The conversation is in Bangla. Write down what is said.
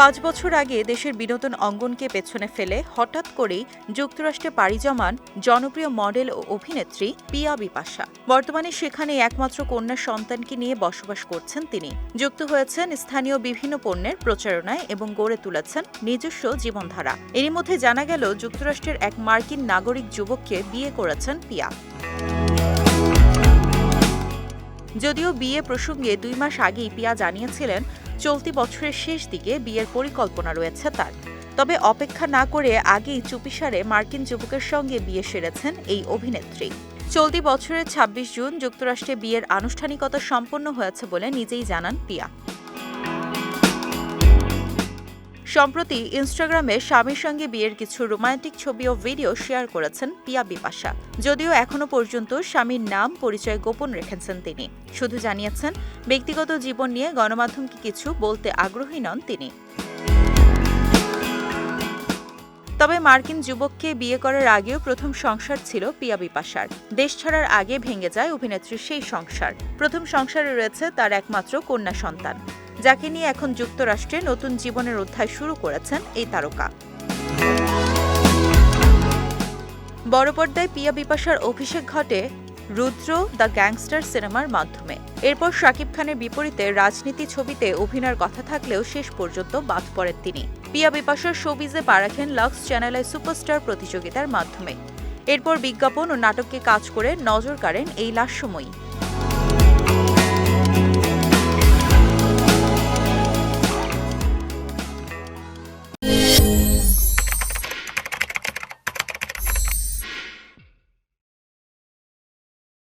পাঁচ বছর আগে দেশের বিনোদন অঙ্গনকে পেছনে ফেলে হঠাৎ করেই যুক্তরাষ্ট্রে পাড়ি জমান জনপ্রিয় মডেল ও অভিনেত্রী পিয়া বিপাশা। বর্তমানে সেখানে একমাত্র কন্যা সন্তানকে নিয়ে বসবাস করছেন তিনি। যুক্ত হয়েছেন স্থানীয় বিভিন্ন পণ্যের প্রচারণায় এবং গড়ে তুলেছেন নিজস্ব জীবনধারা। এরই মধ্যে জানা গেল, যুক্তরাষ্ট্রের এক মার্কিন নাগরিক যুবককে বিয়ে করেছেন পিয়া। যদিও বিয়ে প্রসঙ্গে দুই মাস আগেই পিয়া জানিয়েছিলেন চলতি বছরের শেষ দিকে বিয়ের পরিকল্পনা রয়েছে তার। তবে অপেক্ষা না করে আগেই চুপিসারে মার্কিন যুবকের সঙ্গে বিয়ে সেরেছেন এই অভিনেত্রী। চলতি বছরের ২৬ জুন যুক্তরাষ্ট্রে বিয়ের আনুষ্ঠানিকতা সম্পন্ন হয়েছে বলে নিজেই জানান পিয়া সম্প্রতি ইনস্টাগ্রামে স্বামীর সঙ্গে বিয়ের কিছু রোমান্টিক ছবি ও ভিডিও শেয়ার করেছেন পিয়া বিপাশা। যদিও এখনও পর্যন্ত স্বামীর নাম পরিচয় গোপন রেখেছেন তিনি। শুধু জানিয়েছেন, ব্যক্তিগত জীবন নিয়ে গণমাধ্যমকে কিছু বলতে আগ্রহী নন তিনি। তবে মার্কিন যুবককে বিয়ে করার আগেও প্রথম সংসার ছিল পিয়া বিপাশার। দেশ ছাড়ার আগে ভেঙে যায় অভিনেত্রীর সেই সংসার। প্রথম সংসারে রয়েছে তার একমাত্র কন্যা সন্তান। যাকে নিয়ে এখন যুক্তরাষ্ট্রে নতুন জীবনের অধ্যায় শুরু করেছেন এই তারকা। বড় পর্দায় পিয়া বিপাশার অভিষেক ঘটে রুদ্র দ্য গ্যাংস্টার সিনেমার মাধ্যমে। এরপর শাকিব খানের বিপরীতে রাজনীতি ছবিতে অভিনয়ের কথা থাকলেও শেষ পর্যন্ত বাদ পড়েন তিনি। পিয়া বিপাশার শোবিজে পা রাখেন লক্স চ্যানেলে সুপারস্টার প্রতিযোগিতার মাধ্যমে। এরপর বিজ্ঞাপন ও নাটককে কাজ করে নজর কাড়েন এই লাস্যময়ী